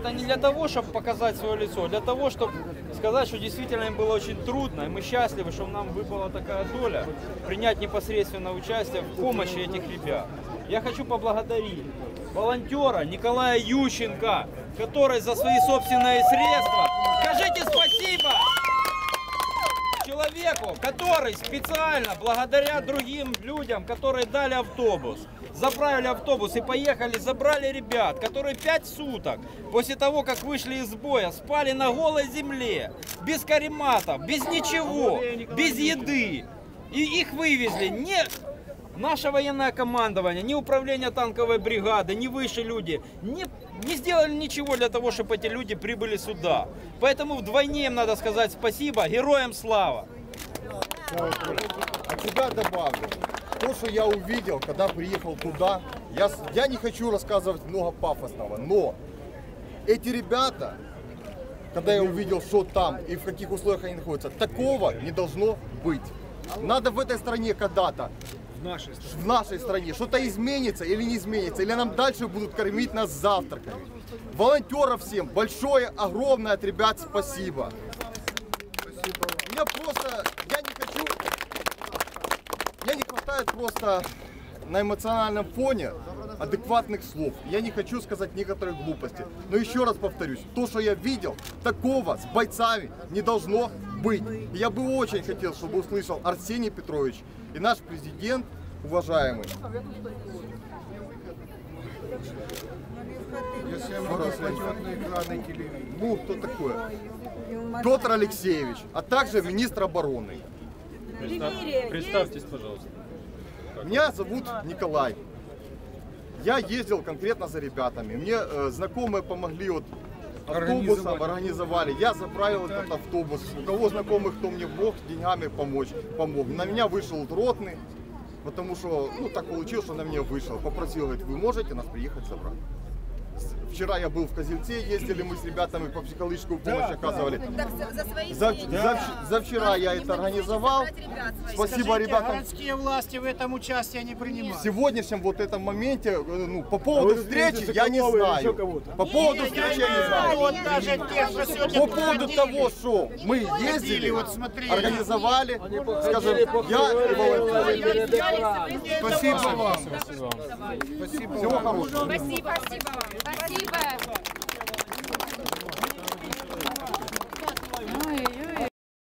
Это не для того, чтобы показать свое лицо, для того, чтобы сказать, что действительно им было очень трудно, и мы счастливы, что нам выпала такая доля принять непосредственно участие в помощи этих ребят. Я хочу поблагодарить волонтера Николая Ющенко, который за свои собственные средства... Скажите спасибо! Человеку, который специально, благодаря другим людям, которые дали автобус, заправили автобус и поехали, забрали ребят, которые пять суток после того, как вышли из боя, спали на голой земле, без карематов, без ничего, без еды. И их вывезли не наше военное командование, ни управление танковой бригады, ни выше люди не, не сделали ничего для того, чтобы эти люди прибыли сюда. Поэтому вдвойне им надо сказать спасибо, героям слава. От себя добавлю. То, что я увидел, когда приехал туда, я, я не хочу рассказывать много пафосного, но эти ребята, когда я увидел, что там и в каких условиях они находятся, такого не должно быть. Надо в этой стране когда-то, в нашей стране, что-то изменится или не изменится, или нам дальше будут кормить нас завтраками. Волонтеров всем большое, огромное от ребят спасибо. Я просто, я не хочу, я не хватает просто на эмоциональном фоне адекватных слов. Я не хочу сказать некоторые глупости. Но еще раз повторюсь, то, что я видел, такого с бойцами не должно быть. Я бы очень хотел, чтобы услышал Арсений Петрович и наш президент, уважаемый. Ну, кто такой? Петр Алексеевич, а также министр обороны. Представьтесь, пожалуйста. Меня зовут Николай. Я ездил конкретно за ребятами. Мне э, знакомые помогли вот автобусом, организовали. Я заправил этот автобус. У кого знакомых, кто мне мог деньгами помочь, помог. На меня вышел ротный, потому что, ну, так получилось, что на меня вышел. Попросил, говорит, вы можете нас приехать забрать? Вчера я был в Козельце, ездили мы с ребятами по психологическую помощь оказывали. Так за, за свои За, деньги. за- за вчера я это организовал. Ребят. Спасибо Скажите, ребятам. городские власти в этом участие не В принимают. сегодняшнем вот этом моменте, э, ну, по поводу встречи я не знаю. По поводу встречи я не знаю. Вот даже те, что сегодня По поводу того, что мы ездили, вот смотрели. организовали, скажем, я и. Спасибо вам. Всего хорошего. Спасибо, спасибо вам. Спасибо. vive!